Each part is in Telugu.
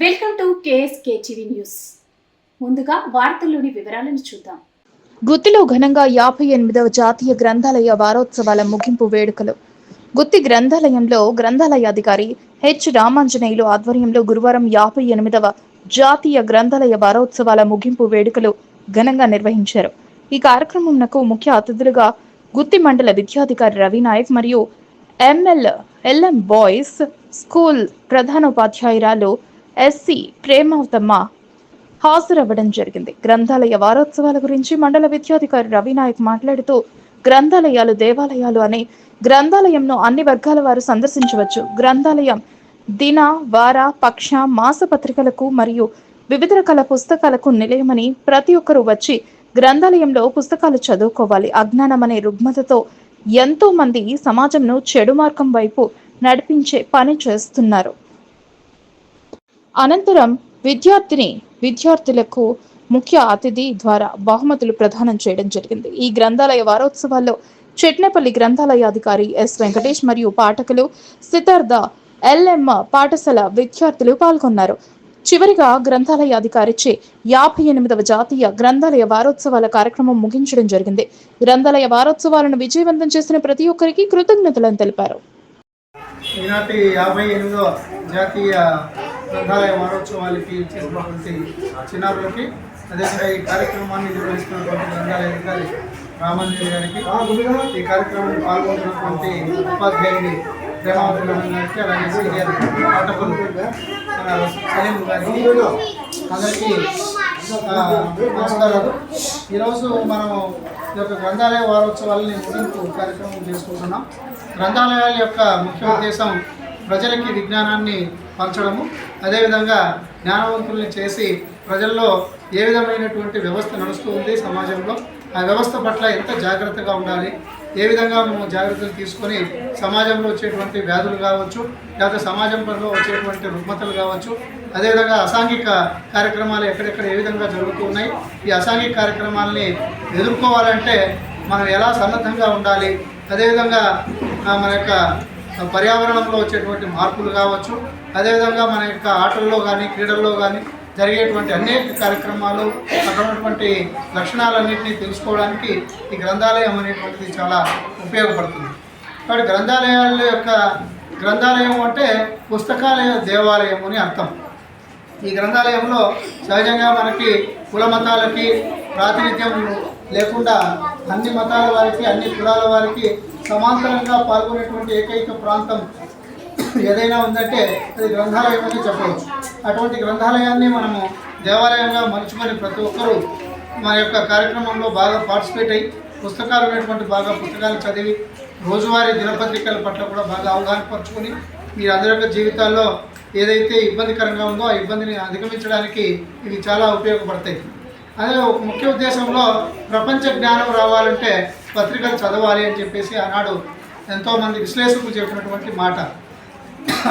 Welcome to KSK TV news. ముందుగా వార్తల్లోని వివరాలను చూద్దాం. గుత్తిలో ఘనంగా యాభై ఎనిమిదవ జాతీయ గ్రంథాలయ వారోత్సవాల ముగింపు వేడుకలు. గుత్తి గ్రంథాలయంలో గ్రంథాలయ అధికారి హెచ్ రామాంజనేయులు ఆధ్వర్యంలో గురువారం యాభై ఎనిమిదవ జాతీయ గ్రంథాలయ వారోత్సవాల ముగింపు వేడుకలు ఘనంగా నిర్వహించారు. ఈ కార్యక్రమంకు ముఖ్య అతిథులుగా గుత్తి మండల విద్యాధికారి రవినాయక్ మరియు ఎంఎల్ ఎల్ఎం బాయ్స్ స్కూల్ ప్రధానోపాధ్యాయురాలు ఎస్సీ ప్రేమవతమ్మ హాజరవ్వడం జరిగింది. గ్రంథాలయ వారోత్సవాల గురించి మండల విద్యాధికారి రవినాయక్ మాట్లాడుతూ గ్రంథాలయాలు దేవాలయాలు అనే గ్రంథాలయంను అన్ని వర్గాల వారు సందర్శించవచ్చు. గ్రంథాలయం దిన వార పక్ష మాస పత్రికలకు మరియు వివిధ రకాల పుస్తకాలకు నిలయమని ప్రతి ఒక్కరూ వచ్చి గ్రంథాలయంలో పుస్తకాలు చదువుకోవాలి. అజ్ఞానం అనే రుగ్మతతో ఎంతో మంది సమాజంను చెడు మార్గం వైపు నడిపించే పని చేస్తున్నారు. అనంతరం విద్యార్థిని విద్యార్థులకు ముఖ్య అతిథి ద్వారా బహుమతులు ప్రదానం చేయడం జరిగింది. ఈ గ్రంథాలయ వారోత్సవాల్లో చెట్నేపల్లి గ్రంథాలయ అధికారి ఎస్. వెంకటేష్ మరియు పాఠకులు సిద్ధార్థ ఎల్ఎం పాఠశాల విద్యార్థులు పాల్గొన్నారు. చివరిగా గ్రంథాలయ అధికారిచే యాభై ఎనిమిదవ జాతీయ గ్రంథాలయ వారోత్సవాల కార్యక్రమం ముగించడం జరిగింది. గ్రంథాలయ వారోత్సవాలను విజయవంతం చేసిన ప్రతి ఒక్కరికి కృతజ్ఞతలను తెలిపారు. ఈనాటి యాభై జాతీయ గ్రంథాలయ వారోత్సవాలకి చేసినటువంటి చిన్నారులకి అదేవిధంగా ఈ కార్యక్రమాన్ని నిర్వహిస్తున్నటువంటి గ్రంథాలయ అధికారి రామాంజలి గారికి ఈ కార్యక్రమంలో పాల్గొంటున్నటువంటి ఉపాధ్యాయుని ప్రేమావతి గారికి అలాగే సీనియర్ పాఠకులు సలీం గారికి అందరికీ నమస్కారాలు. ఈరోజు మనం ఈ యొక్క గ్రంథాలయ వారోత్సవాలని ముగింపు కార్యక్రమం చేసుకుంటున్నాం. గ్రంథాలయాల యొక్క ముఖ్య ఉద్దేశం ప్రజలకి విజ్ఞానాన్ని పరచడము. అదేవిధంగా జ్ఞానవంతుల్ని చేసి ప్రజల్లో ఏ విధమైనటువంటి వ్యవస్థ నడుస్తూ ఉంది సమాజంలో ఆ వ్యవస్థ పట్ల ఎంత జాగ్రత్తగా ఉండాలి ఏ విధంగా మేము జాగ్రత్తలు తీసుకొని సమాజంలో వచ్చేటువంటి వ్యాధులు కావచ్చు లేకపోతే సమాజంలో వచ్చేటువంటి రుగ్మతలు కావచ్చు అదేవిధంగా అసాంఘిక కార్యక్రమాలు ఎక్కడెక్కడ ఏ విధంగా జరుగుతూ ఉన్నాయి ఈ అసాంఘిక కార్యక్రమాలని ఎదుర్కోవాలంటే మనం ఎలా సన్నద్ధంగా ఉండాలి అదేవిధంగా మన యొక్క పర్యావరణంలో వచ్చేటువంటి మార్పులు కావచ్చు అదేవిధంగా మన యొక్క ఆటల్లో కానీ క్రీడల్లో కానీ జరిగేటువంటి అనేక కార్యక్రమాలు అక్కడ ఉన్నటువంటి లక్షణాలన్నింటినీ తెలుసుకోవడానికి ఈ గ్రంథాలయం అనేటువంటిది చాలా ఉపయోగపడుతుంది. కాబట్టి గ్రంథాలయాల యొక్క గ్రంథాలయం అంటే పుస్తకాలయ దేవాలయం అని అర్థం. ఈ గ్రంథాలయంలో సహజంగా మనకి కుల మతాలకి ప్రాతినిధ్యం లేకుండా అన్ని మతాల వారికి అన్ని కులాల వారికి సమాంతరంగా పాల్గొనేటువంటి ఏకైక ప్రాంతం ఏదైనా ఉందంటే అది గ్రంథాలయం అని చెప్పవచ్చు. అటువంటి గ్రంథాలయాన్ని మనము దేవాలయంగా మలుచుకొని ప్రతి ఒక్కరూ మన యొక్క కార్యక్రమంలో బాగా పార్టిసిపేట్ అయ్యి పుస్తకాలు ఉన్నటువంటి బాగా పుస్తకాలు చదివి రోజువారీ దినపత్రికల పట్ల కూడా బాగా అవగాహన పరుచుకొని మీ అందరి యొక్క జీవితాల్లో ఏదైతే ఇబ్బందికరంగా ఉందో ఆ ఇబ్బందిని అధిగమించడానికి ఇవి చాలా ఉపయోగపడతాయి. అదే ఒక ముఖ్య ఉద్దేశంలో ప్రపంచ జ్ఞానం రావాలంటే పత్రికలు చదవాలి అని చెప్పేసి ఆనాడు ఎంతోమంది విశ్లేషకులు చెప్పినటువంటి మాట.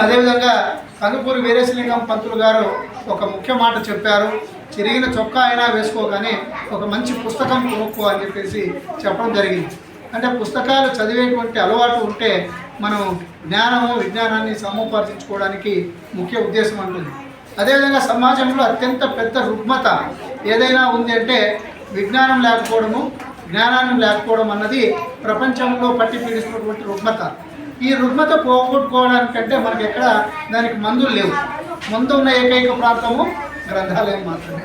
అదేవిధంగా కందుకూరి వీరేశలింగం పంతులు గారు ఒక ముఖ్య మాట చెప్పారు. చిరిగిన చొక్కా అయినా వేసుకోగానే ఒక మంచి పుస్తకం కొనుక్కో అని చెప్పేసి చెప్పడం జరిగింది. అంటే పుస్తకాలు చదివేటువంటి అలవాటు ఉంటే మనం జ్ఞానము విజ్ఞానాన్ని సముపార్జించుకోవడానికి ముఖ్య ఉద్దేశం అంటుంది. అదేవిధంగా సమాజంలో అత్యంత పెద్ద రుగ్మత ఏదైనా ఉంది అంటే విజ్ఞానం లేకపోవడము జ్ఞానాన్ని లేకపోవడం అన్నది ప్రపంచంలో పట్టి పీడిస్తున్నటువంటి రుగ్మత. ఈ రుగ్మత పోగొట్టుకోవడానికంటే మనకి ఎక్కడ దానికి మందులు లేవు. ముందు ఉన్న ఏకైక ప్రాంతము గ్రంథాలయం మాత్రమే.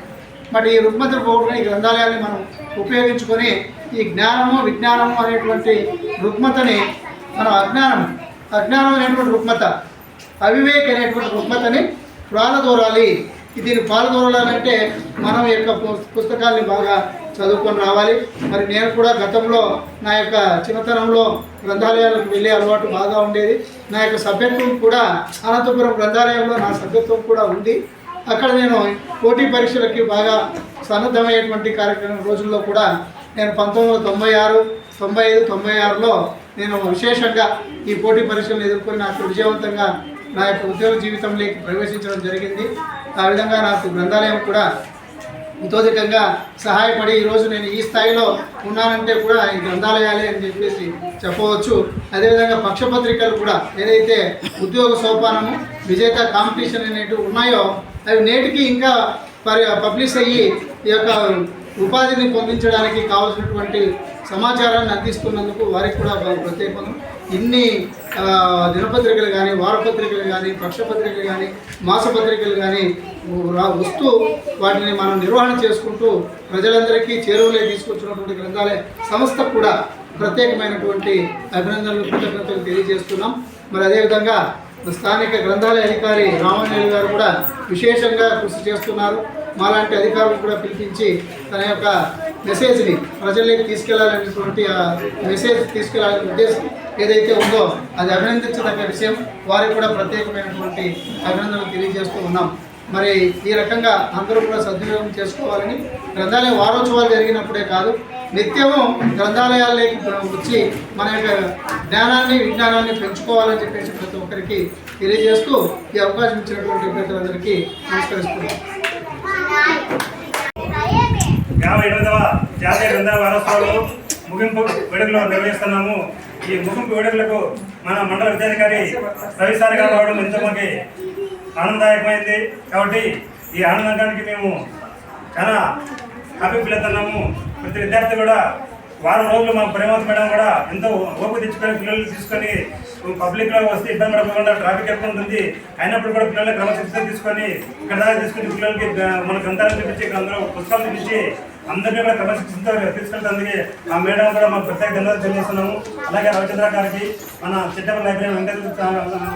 బట్ ఈ రుగ్మతలు పోగొట్టుకుని ఈ గ్రంథాలయాన్ని మనం ఉపయోగించుకొని ఈ జ్ఞానము విజ్ఞానము అనేటువంటి రుగ్మతని మనం అజ్ఞానం అజ్ఞానం అనేటువంటి రుగ్మత అవివేక్ అనేటువంటి రుగ్మతని ప్రాణదూరాలి దీన్ని పాల్గొనాలంటే మనం ఈ యొక్క పుస్తకాల్ని బాగా చదువుకొని రావాలి. మరి నేను కూడా గతంలో నా యొక్క చిన్నతనంలో గ్రంథాలయాలకు వెళ్ళే అలవాటు బాగా ఉండేది. నా యొక్క సభ్యత్వం కూడా అనంతపురం గ్రంథాలయంలో నా సభ్యత్వం కూడా ఉంది. అక్కడ నేను పోటీ పరీక్షలకి బాగా సన్నద్ధమయ్యేటువంటి కార్యక్రమం రోజుల్లో కూడా నేను పంతొమ్మిది వందల తొంభై ఆరు తొంభై ఐదు తొంభై ఆరులో నేను విశేషంగా ఈ పోటీ పరీక్షలను ఎదుర్కొని నాకు విజయవంతంగా నా యొక్క ఉద్యోగ జీవితంలోకి ప్రవేశించడం జరిగింది. ఆ విధంగా నాకు గ్రంథాలయం కూడా ఇతోధికంగా సహాయపడి ఈరోజు నేను ఈ స్థాయిలో ఉన్నానంటే కూడా ఈ గ్రంథాలయాలే అని చెప్పేసి చెప్పవచ్చు. అదేవిధంగా పక్షపత్రికలు కూడా ఏదైతే ఉద్యోగ సోపానము విజేత కాంపిటీషన్ అనేటివి ఉన్నాయో అవి నేటికి ఇంకా పరి పబ్లిష్ అయ్యి ఈ యొక్క ఉపాధిని పొందించడానికి కావాల్సినటువంటి సమాచారాన్ని అందిస్తున్నందుకు వారికి కూడా బ- ప్రత్యేకం ఇన్ని దినపత్రికలు కానీ వారపత్రికలు కానీ పక్షపత్రికలు కానీ మాసపత్రికలు కానీ వస్తూ వాటిని మనం నిర్వహణ చేసుకుంటూ ప్రజలందరికీ చేరువలే తీసుకొచ్చినటువంటి గ్రంథాలయ సంస్థకు కూడా ప్రత్యేకమైనటువంటి అభినందనలు కృతజ్ఞతలు తెలియజేస్తున్నాం. మరి అదేవిధంగా స్థానిక గ్రంథాలయ అధికారి రామాంజలి గారు కూడా విశేషంగా కృషి చేస్తున్నారు. మాలాంటి అధికారులు కూడా పిలిపించి తన యొక్క మెసేజ్ని ప్రజల్లోకి తీసుకెళ్ళాలనేటువంటి ఆ మెసేజ్ తీసుకెళ్ళాలనే ఉద్దేశం ఏదైతే ఉందో అది అభినందించదగ్గ విషయం. వారికి కూడా ప్రత్యేకమైనటువంటి అభినందనలు తెలియజేస్తూ ఉన్నాం. మరి ఈ రకంగా అందరూ కూడా సద్వినియోగం చేసుకోవాలని గ్రంథాలయ వారోత్సవాలు జరిగినప్పుడే కాదు నిత్యము గ్రంథాలయాల్లోకి వచ్చి మన యొక్క జ్ఞానాన్ని విజ్ఞానాన్ని పెంచుకోవాలని చెప్పేసి ప్రతి ఒక్కరికి తెలియజేస్తూ ఈ అవకాశం ఇచ్చినటువంటి ప్రజలందరికీ నమస్కరిస్తున్నాం. యాభై ఎనిమిదవ జాతీయ గ్రంథాల వారోత్సవాలు ముగింపు వేడుకలు నిర్వహిస్తున్నాము. ఈ ముగింపు వేడుకలకు మన మండల విద్యాధికారి రవిసారి గారు రావడం ఎంతో మాకు ఆనందదాయకమైంది. కాబట్టి ఈ ఆనందానికి మేము చాలా హ్యాపీ ఫీల్ అవుతున్నాము ప్రతి విద్యార్థి కూడా వారం రోజులు మా ప్రేమవతి మేడం కూడా ఎంతో ఓపు తెచ్చుకొని పిల్లలు తీసుకొని పబ్లిక్లో వస్తే ఇబ్బంది పడకుండా ట్రాఫిక్ ఎక్కువ ఉంటుంది. అయినప్పుడు కూడా పిల్లల్ని క్రమశిక్షణ తీసుకొని ఇక్కడ దాకా తీసుకుని పిల్లలకి మన గ్రంథాలు చూపించి అందులో పుస్తకాలు చూపించి అందరినీ కూడా క్రమశిక్షణతో తీసుకెళ్తుంది ఆ మేడం కూడా మాకు ప్రత్యేక ధన్యవాదాలు తెలియజేస్తున్నాము. అలాగే రవిచంద్ర గారికి మన చిట్టపల్లి లైబ్రరీ వెంకటేశ్వర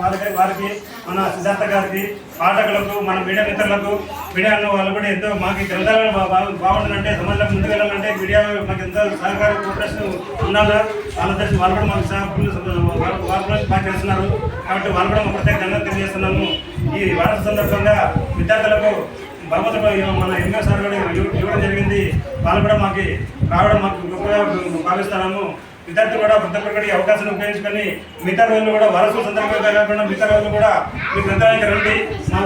వారికి వారికి మన సిద్ధార్థ గారికి పాఠకులకు మన మీడియా మిత్రులకు మీడియా వాళ్ళు కూడా ఎంతో మాకు ఈ గ్రంథాలు బాగుండాలంటే సమాజంలో ముందుకు వెళ్ళాలంటే మీడియా మాకు ఎంతో సహకార కోఆపరేషన్ ఉండాలి? వాళ్ళ ఉద్దేశం వాళ్ళు కూడా మాకు సహకారులు వాళ్ళు కూడా బాగా చేస్తున్నారు. కాబట్టి వాళ్ళు కూడా మా ప్రత్యేక ధన్యవాదాలు తెలియజేస్తున్నాము. ఈ వారసు సందర్భంగా విద్యార్థులకు భగవంతుడు మన ఎంఏ సార్ కూడా ఇవ్వ- ఇవ్వడం జరిగింది. వాళ్ళు కూడా మాకు రావడం మాకు గొప్పగా భావిస్తున్నాము విద్యార్థులు కూడా ఒక్కరు కూడా ఈ అవకాశాన్ని ఉపయోగించుకొని మిగతా రోజులు కూడా వారసు సందర్భంగా కాకుండా మిగతా రోజులు కూడా మీ గ్రంథాలయానికి రండి. మా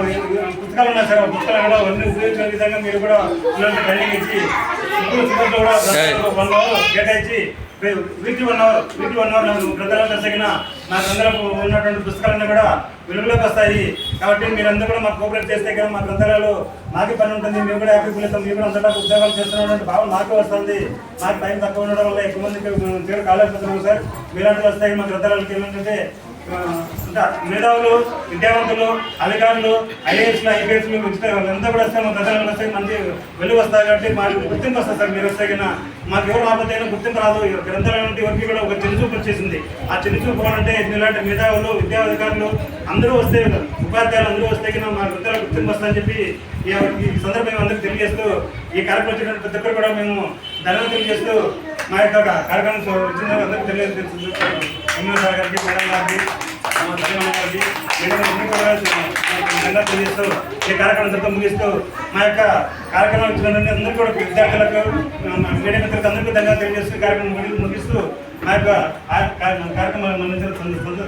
పుస్తకాలు ఉన్నాయి సార్ పుస్తకాలు కూడా అన్ని ఉపయోగించుకునే విధంగా మీరు కూడా పిల్లలకి ట్రైనింగ్ ఇచ్చి కూడా అవర్ కేటాయించి weekly one hour weekly one hour గ్రంథాలయం దర్శకిన నా గ్రంథాలకు ఉన్నటువంటి పుస్తకాలన్నీ కూడా వెలుగులోకి వస్తాయి. కాబట్టి మీరందరూ కూడా మాకు కోఆపరేట్ చేస్తే కానీ మా గ్రంథాలలో నాకే పని ఉంటుంది. మేము కూడా యాభై ఫీల్ మేము మీరు కూడా అంతటా ఉద్యోగాలు చేస్తున్నటువంటి భావం నాకే వస్తుంది. నాకు టైం తక్కువ ఉండడం వల్ల ఎక్కువ మందికి తీరు కాలేకపోతున్నాం సార్. మీరంతా వస్తాయి మా గ్రంథాలయాలకి ఏమంటే అంటే మేధావులు విద్యావంతులు అధికారులు ఐఏఎస్లు ఐపీఎస్లు ఉచిత వాళ్ళంతా కూడా వస్తే మా గ్రంథాలయాలకు వస్తే మంచి వెలుగు వస్తాయి కాబట్టి మాకు గుర్తింపు వస్తుంది సార్. మీరు వస్తే కన్నా మాకు ఎవరు రాకపోతే అయినా గుర్తింపు రాదు. ఈ వరకు కూడా ఒక చిన్నచూపు వచ్చేసింది. ఆ చిన్నచూపు అంటే ఇలాంటి మేధావులు విద్యాధికారులు అందరూ వస్తే ఉపాధ్యాయులు అందరూ వస్తే కన్నా మా గ్రంథాలకు గుర్తింపు వస్తుందని చెప్పి ఈ సందర్భం సందర్భంగా అందరికీ తెలియజేస్తూ ఈ కార్యక్రమం వచ్చినటువంటి ప్రతి ఒక్కరు కూడా మేము ధన్యవాదాలు తెలియజేస్తూ మా యొక్క కార్యక్రమం వచ్చిన అందరికీ తెలియజేస్తుంది ఎమ్మెల్యే గారికి మేడం గారికి మా తల్లిదండ్రుల గారికి తెలియజేస్తూ ఈ కార్యక్రమం అంతా ముగిస్తూ మా యొక్క కార్యక్రమం ఇచ్చినటువంటి అందరికీ కూడా విద్యార్థులకు మీడియా మిత్రులకు అందరికీ ధన్యవాదాలు తెలియజేస్తూ కార్యక్రమం ముగిస్తూ మా యొక్క ఆ- కా- కార్యక్రమం మందించిన సందర్భంగా